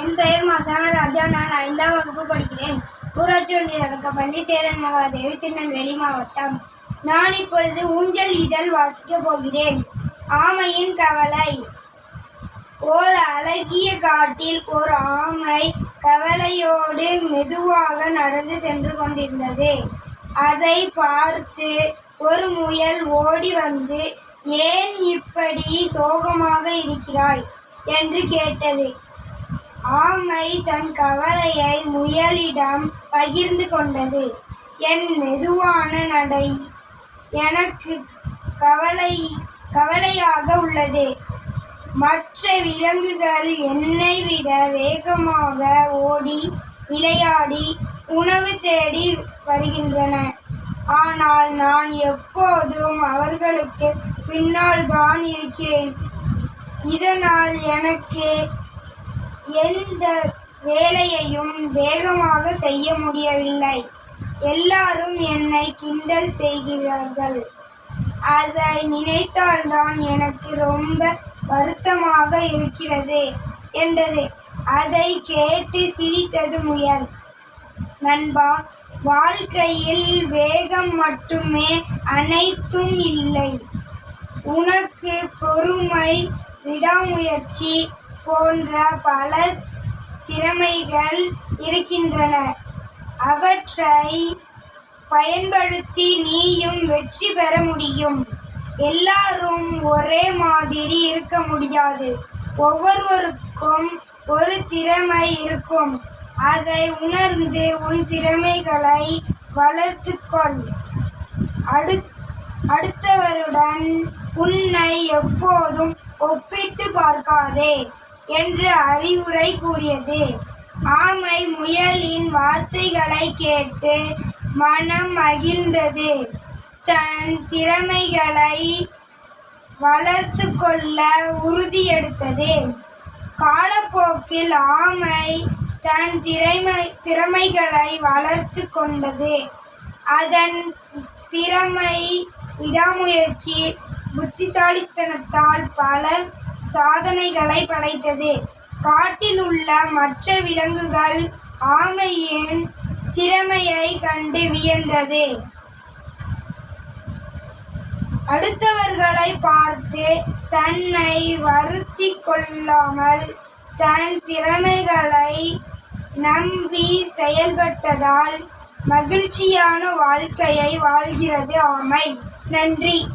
என் பெயர் மாசான ராஜா. நான் ஐந்தாம் வகுப்பு படிக்கிறேன். ஊராட்சி ஒன்றிய தொடக்கப்பள்ளி சேரன் மகாதேவி திருநெல்வேலி மாவட்டம். நான் இப்பொழுது ஊஞ்சல் இதழ் வாசிக்கப் போகிறேன். ஆமையின் கவலை. ஓர் அழகிய காட்டில் ஒரு ஆமை கவலையோடு மெதுவாக நடந்து சென்று கொண்டிருந்தது. அதை பார்த்து ஒரு முயல் ஓடி வந்து ஏன் இப்படி சோகமாக இருக்கிறாய்? என்று கேட்டது. ஆமை தன் கவலையை முயலிடம் பகிர்ந்து கொண்டது. என் மெதுவான நடை எனக்கு கவலை கவலையாக உள்ளது. மற்ற விலங்குகள் என்னை விட வேகமாக ஓடி விளையாடி உணவு தேடி வருகின்றன. ஆனால் நான் எப்போதும் அவர்களுக்கு பின்னால் தான் இருக்கிறேன். இதனால் எனக்கு எந்த வேலையையும் வேகமாக செய்ய முடியவில்லை. எல்லாரும் என்னை கிண்டல் செய்கிறார்கள். அதை நினைத்தால்தான் எனக்கு ரொம்ப வருத்தமாக இருக்கிறது என்றது. அதை கேட்டு சிரித்தது முயல். நண்பா வாழ்க்கையில் வேகம் மட்டுமே அனைத்தும் இல்லை. உனக்கு பொறுமை விடாமுயற்சி போன்ற பல திறமைகள் இருக்கின்றன. அவற்றை பயன்படுத்தி நீயும் வெற்றி பெற முடியும். எல்லாரும் ஒரே மாதிரி இருக்க முடியாது. ஒவ்வொருவருக்கும் ஒரு திறமை இருக்கும். அதை உணர்ந்து உன் திறமைகளை வளர்த்துக்கொள். அடு அடுத்தவருடன் உன்னை எப்போதும் ஒப்பிட்டு பார்க்காதே. என்று அறிவுரை கூறியது. ஆமை முயலின் வார்த்தைகளை கேட்டு மனம் மகிழ்ந்தது. தன் திறமைகளை வளர்த்து கொள்ள உறுதியெடுத்தது காலப்போக்கில் ஆமை தன் திறமை திறமைகளை வளர்த்து கொண்டது. அதன் திறமை விடாமுயற்சி புத்திசாலித்தனத்தால் பல சாதனைகளை படைத்தது. காட்டில் உள்ள மற்ற விலங்குகள் ஆமையின் திறமையை கண்டு வியந்தது. அடுத்தவர்களை பார்த்து தன்னை வருத்தி கொள்ளாமல் தன் திறமைகளை நம்பி செயல்பட்டதால் மகிழ்ச்சியான வாழ்க்கையை வாழ்கிறது ஆமை. நன்றி.